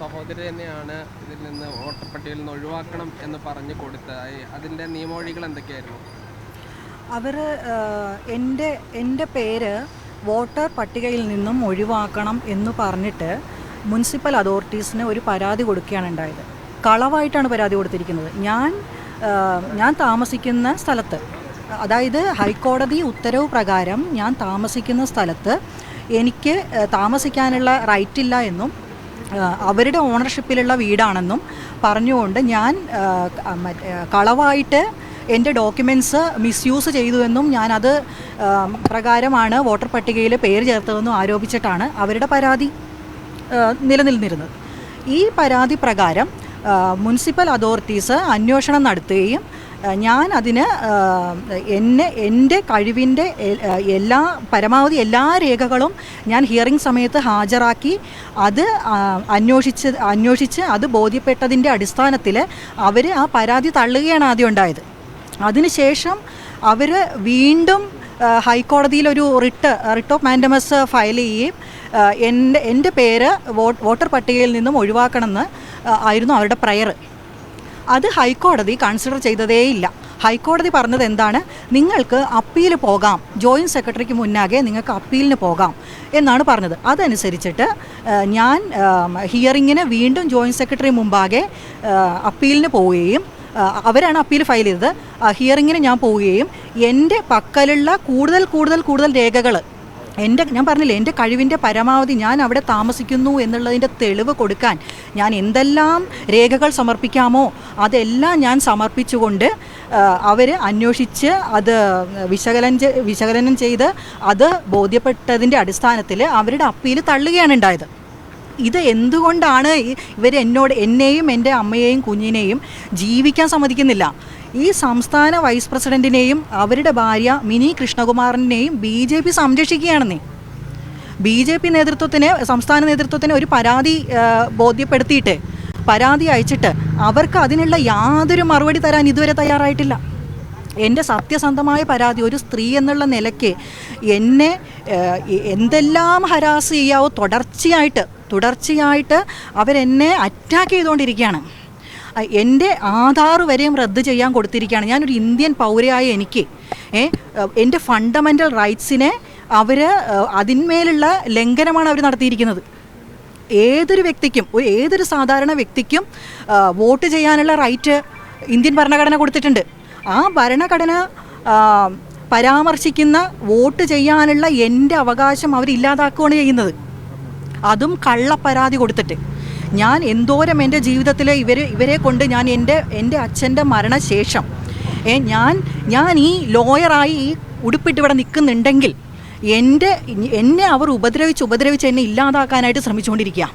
സഹോദരി തന്നെയാണ് ഇതിൽ നിന്ന് വോട്ടർ പട്ടികയിൽ നിന്ന് ഒഴിവാക്കണം എന്ന് പറഞ്ഞു കൊടുത്തത് ഈ അതിന്റെ നിയമവഴികൾ എന്തൊക്കെയായിരുന്നു? അവർ എന്റെ എന്റെ പേര് വോട്ടർ പട്ടികയിൽ നിന്നും ഒഴിവാക്കണം എന്ന് പറഞ്ഞിട്ട് മുനിസിപ്പൽ അതോറിറ്റീസിന് ഒരു പരാതി കൊടുക്കുകയാണ് ഉണ്ടായത്. കളവായിട്ടാണ് പരാതി കൊടുത്തിരിക്കുന്നത്. ഞാൻ ഞാൻ താമസിക്കുന്ന സ്ഥലത്ത് അതായത് ഹൈക്കോടതി ഉത്തരവ് പ്രകാരം ഞാൻ താമസിക്കുന്ന സ്ഥലത്ത് എനിക്ക് താമസിക്കാനുള്ള റൈറ്റ് ഇല്ല എന്നും അവരുടെ ഓണർഷിപ്പിലുള്ള വീടാണെന്നും പറഞ്ഞുകൊണ്ട് ഞാൻ കളവായിട്ട് എന്റെ ഡോക്യുമെന്റ്സ് മിസ്യൂസ് ചെയ്തുവെന്നും ഞാനത് പ്രകാരമാണ് വോട്ടർ പട്ടികയിൽ പേര് ചേർത്തതെന്നും ആരോപിച്ചിട്ടാണ് അവരുടെ പരാതി നിലനിന്നിരുന്നത്. ഈ പരാതി പ്രകാരം മുനിസിപ്പൽ അതോറിറ്റീസ് അന്വേഷണം നടത്തുകയും ഞാൻ അതിന് എന്നെ എന്റെ കഴിവിന്റെ എല്ലാ പരമാവധി എല്ലാ രേഖകളും ഞാൻ ഹിയറിംഗ് സമയത്ത് ഹാജരാക്കി അത് അന്വേഷിച്ച് അന്വേഷിച്ച് അത് ബോധ്യപ്പെട്ടതിന്റെ അടിസ്ഥാനത്തിൽ അവർ ആ പരാതി തള്ളുകയാണ് ആദ്യം ഉണ്ടായത്. അതിനുശേഷം അവർ വീണ്ടും ഹൈക്കോടതിയിൽ ഒരു writ writ of mandamus file ചെയ്യുകയും എന്റെ എന്റെ പേര് വോട്ടർ പട്ടികയിൽ നിന്നും ഒഴിവാക്കണമെന്ന് ആയിരുന്നു അവരുടെ പ്രയർ അത് ഹൈക്കോടതി കൺസിഡർ ചെയ്തതേയില്ല. ഹൈക്കോടതി പറഞ്ഞത് എന്താണ്? നിങ്ങൾക്ക് അപ്പീൽ പോകാം. ജോയിന്റ് സെക്രട്ടറിക്ക് മുന്നാകെ നിങ്ങൾക്ക് അപ്പീലിന് പോകാം എന്നാണ് പറഞ്ഞത്. അതനുസരിച്ചിട്ട് ഞാൻ ഹിയറിങ്ങിന് വീണ്ടും ജോയിന്റ് സെക്രട്ടറി മുമ്പാകെ അപ്പീലിന് പോവുകയും അവരാണ് അപ്പീൽ ഫയൽ ചെയ്തത്. ഹിയറിങ്ങിന് ഞാൻ പോവുകയും എന്റെ പക്കലുള്ള കൂടുതൽ കൂടുതൽ കൂടുതൽ രേഖകൾ എന്റെ ഞാൻ പറഞ്ഞില്ലേ എന്റെ കഴിവിന്റെ പരമാവധി ഞാൻ അവിടെ താമസിക്കുന്നു എന്നുള്ളതിന്റെ തെളിവ് കൊടുക്കാൻ ഞാൻ എന്തെല്ലാം രേഖകൾ സമർപ്പിക്കാമോ അതെല്ലാം ഞാൻ സമർപ്പിച്ചുകൊണ്ട് അവർ അന്വേഷിച്ച് അത് വിശകലനം വിശകലനം ചെയ്ത് അത് ബോധ്യപ്പെട്ടതിന്റെ അടിസ്ഥാനത്തിൽ അവരുടെ അപ്പീൽ തള്ളുകയാണ് ഉണ്ടായത് ഇത് എന്തുകൊണ്ടാണ് ഇവർ എന്നോട് എന്നെയും എന്റെ അമ്മയെയും കുഞ്ഞിനെയും ജീവിക്കാൻ സമ്മതിക്കുന്നില്ല? ഈ സംസ്ഥാന വൈസ് പ്രസിഡന്റിനെയും അവരുടെ ഭാര്യ മിനി കൃഷ്ണകുമാറിനെയും ബി ജെ പി സംരക്ഷിക്കുകയാണെന്നേ. ബി ജെ പി നേതൃത്വത്തിന് സംസ്ഥാന നേതൃത്വത്തിന് ഒരു പരാതി ബോധ്യപ്പെടുത്തിയിട്ട് പരാതി അയച്ചിട്ട് അവർക്ക് അതിനുള്ള യാതൊരു മറുപടി തരാൻ ഇതുവരെ തയ്യാറായിട്ടില്ല. എന്റെ സത്യസന്ധമായ പരാതി ഒരു സ്ത്രീ എന്നുള്ള നിലയ്ക്ക് എന്നെ എന്തെല്ലാം ഹരാസ് ചെയ്യാവോ തുടർച്ചയായിട്ട് തുടർച്ചയായിട്ട് അവരെന്നെ അറ്റാക്ക് ചെയ്തുകൊണ്ടിരിക്കുകയാണ്. എന്റെ ആധാർ വരെയും റദ്ദ് ചെയ്യാൻ കൊടുത്തിരിക്കുകയാണ്. ഞാനൊരു ഇന്ത്യൻ പൗരയായ എനിക്ക് എന്റെ ഫണ്ടമെന്റൽ റൈറ്റ്സിനെ അവർ അതിന്മേലുള്ള ലംഘനമാണ് അവർ നടത്തിയിരിക്കുന്നത്. ഏതൊരു വ്യക്തിക്കും ഒരു ഏതൊരു സാധാരണ വ്യക്തിക്കും വോട്ട് ചെയ്യാനുള്ള റൈറ്റ് ഇന്ത്യൻ ഭരണഘടന കൊടുത്തിട്ടുണ്ട്. ആ ഭരണഘടന പരാമർശിക്കുന്ന വോട്ട് ചെയ്യാനുള്ള എന്റെ അവകാശം അവരില്ലാതാക്കുകയാണ് ചെയ്യുന്നത്. അതും കള്ളപ്പരാതി കൊടുത്തിട്ട്. ഞാൻ എന്തോരം എന്റെ ജീവിതത്തിൽ ഇവർ ഇവരെ കൊണ്ട് ഞാൻ എന്റെ എന്റെ അച്ഛന്റെ മരണശേഷം ഞാൻ ഞാൻ ഈ ലോയറായി ഈ ഉടുപ്പിട്ട് ഇവിടെ നിൽക്കുന്നുണ്ടെങ്കിൽ എന്റെ എന്നെ അവർ ഉപദ്രവിച്ച് ഉപദ്രവിച്ച് എന്നെ ഇല്ലാതാക്കാനായിട്ട് ശ്രമിച്ചുകൊണ്ടിരിക്കുക